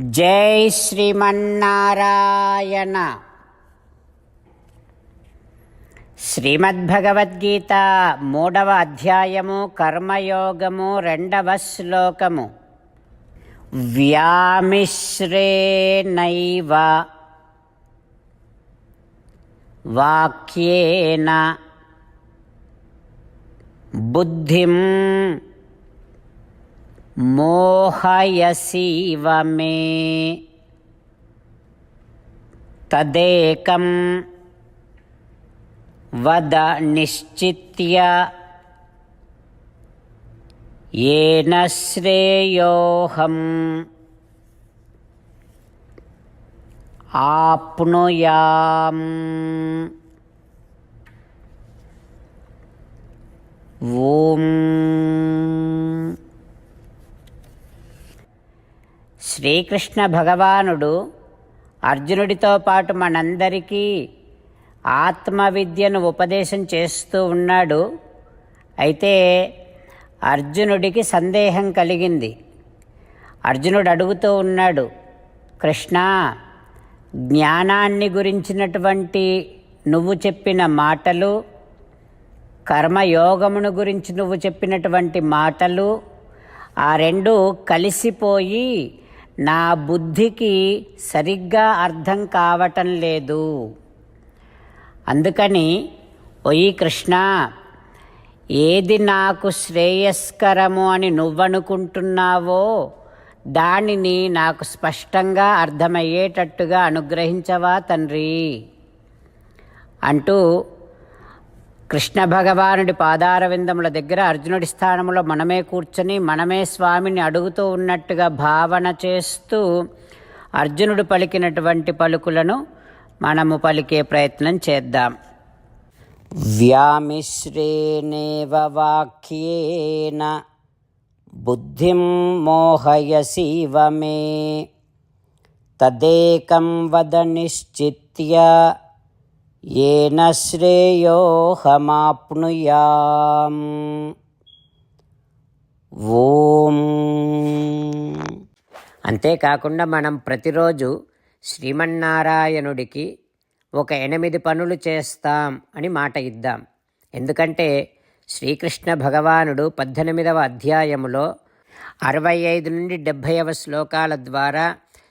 జై శ్రీమన్నారాయణ. శ్రీమద్భగవద్గీత మూడవ అధ్యాయము కర్మయోగము రెండవ శ్లోకము. వ్యామిశ్రేణైవ వాక్యేన బుద్ధిం मोहयसीव मे तदेकं वद निश्चित्य येन श्रेयोऽहम् आप्नुयाम् ॐ శ్రీకృష్ణ భగవానుడు అర్జునుడితో పాటు మనందరికీ ఆత్మ విద్యను ఉపదేశం చేస్తూ ఉన్నాడు. అయితే అర్జునుడికి సందేహం కలిగింది. అర్జునుడు అడుగుతూ ఉన్నాడు కృష్ణ జ్ఞానాన్ని గురించినటువంటి నువ్వు చెప్పిన మాటలు కర్మయోగమును గురించి నువ్వు చెప్పినటువంటి మాటలు ఆ రెండు కలిసిపోయి నా బుద్ధికి సరిగ్గా అర్థం కావటం లేదు. అందుకని ఒయి కృష్ణ ఏది నాకు శ్రేయస్కరము అని నువ్వనుకుంటున్నావో దానిని నాకు స్పష్టంగా అర్థమయ్యేటట్టుగా అనుగ్రహించవా తండ్రి? అంటూ కృష్ణ భగవానుడి పాదారవిందముల దగ్గర అర్జునుడి స్థానంలో మనమే కూర్చొని మనమే స్వామిని అడుగుతూ ఉన్నట్టుగా భావన చేస్తూ అర్జునుడు పలికినటువంటి పలుకులను మనము పలికే ప్రయత్నం చేద్దాం. వ్యామిశ్రేణేవ వాక్యేన బుద్ధిం మోహయసీవ మే తదేకం వద నిశ్చిత్య ఏన శ్రేయోహమాప్నుయాం ఓం అంతేకాకుండా మనం ప్రతిరోజు శ్రీమన్నారాయణుడికి ఒక ఎనిమిది పనులు చేస్తాం అని మాట ఇద్దాం. ఎందుకంటే శ్రీకృష్ణ భగవానుడు పద్దెనిమిదవ అధ్యాయములో అరవై ఐదు నుండి డెబ్భైవ శ్లోకాల ద్వారా